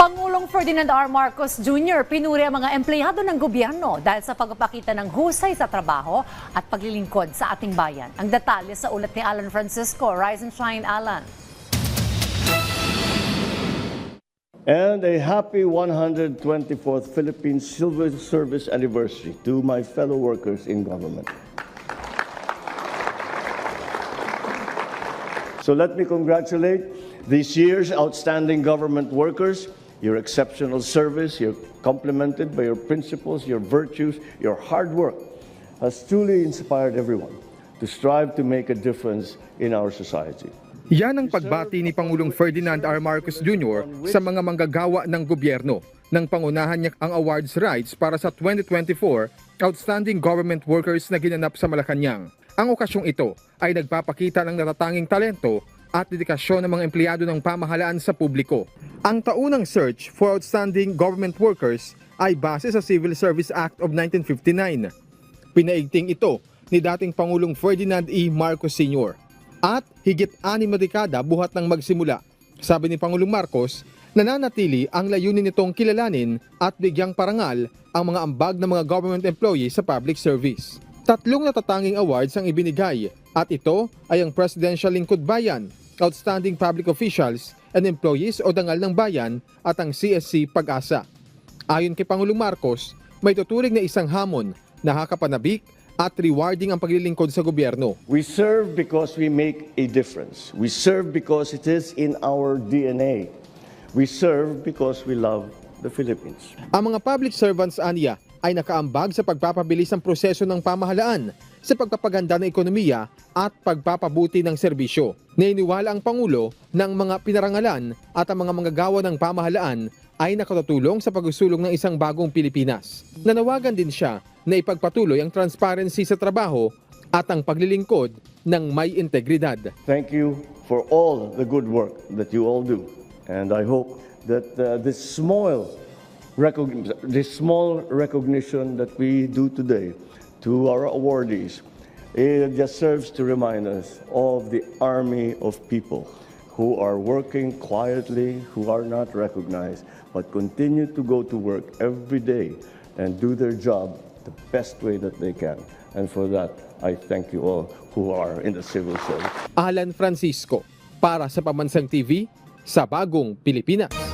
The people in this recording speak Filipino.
Pangulong Ferdinand R. Marcos Jr. pinuri ang mga empleyado ng gobyerno dahil sa pagpapakita ng husay sa trabaho at paglilingkod sa ating bayan. Ang detalye sa ulat ni Alan Francisco. Rise and shine, Alan. And a happy 124th Philippine Silver Service anniversary to my fellow workers in government. So let me congratulate this year's outstanding government workers. Your exceptional service, you're complemented by your principles, your virtues, your hard work has truly inspired everyone to strive to make a difference in our society. Yan ang pagbati ni Pangulong Ferdinand R. Marcos Jr. sa mga manggagawa ng gobyerno nang pangunahan niya ang awards rights para sa 2024 Outstanding Government Workers na ginanap sa Malacanang. Ang okasyong ito ay nagpapakita ng natatanging talento at dedikasyon ng mga empleyado ng pamahalaan sa publiko. Ang taunang search for outstanding government workers ay base sa Civil Service Act of 1959. Pinaigting ito ni dating Pangulong Ferdinand E. Marcos Sr. At higit anim na dekada buhat ng magsimula. Sabi ni Pangulong Marcos, nananatili ang layunin nitong kilalanin at bigyang parangal ang mga ambag ng mga government employees sa public service. Tatlong natatanging awards ang ibinigay at ito ay ang Presidential Lingkod Bayan, Outstanding Public Officials and Employees o Dangal ng Bayan at ang CSC Pag-asa. Ayon kay Pangulong Marcos, may tuturing na isang hamon, nakakapanabik at rewarding ang paglilingkod sa gobyerno. We serve because we make a difference. We serve because it is in our DNA. We serve because we love the Philippines. Ang mga public servants aniya ay nakaambag sa pagpapabilis ng proseso ng pamahalaan sa pagpapaganda ng ekonomiya at pagpapabuti ng serbisyo. Nainiwala ang Pangulo ng mga pinarangalan at ang mga manggagawa ng pamahalaan ay nakatutulong sa pagsusulong ng isang bagong Pilipinas. Nanawagan din siya na ipagpatuloy ang transparency sa trabaho at ang paglilingkod ng may integridad. Thank you for all the good work that you all do. And I hope that uh, this small this small recognition that we do today to our awardees it just serves to remind us of the army of people who are working quietly, who are not recognized, but continue to go to work every day and do their job the best way that they can. And for that, I thank you all who are in the civil service. Alan Francisco para sa Pamansang TV sa Bagong Pilipinas.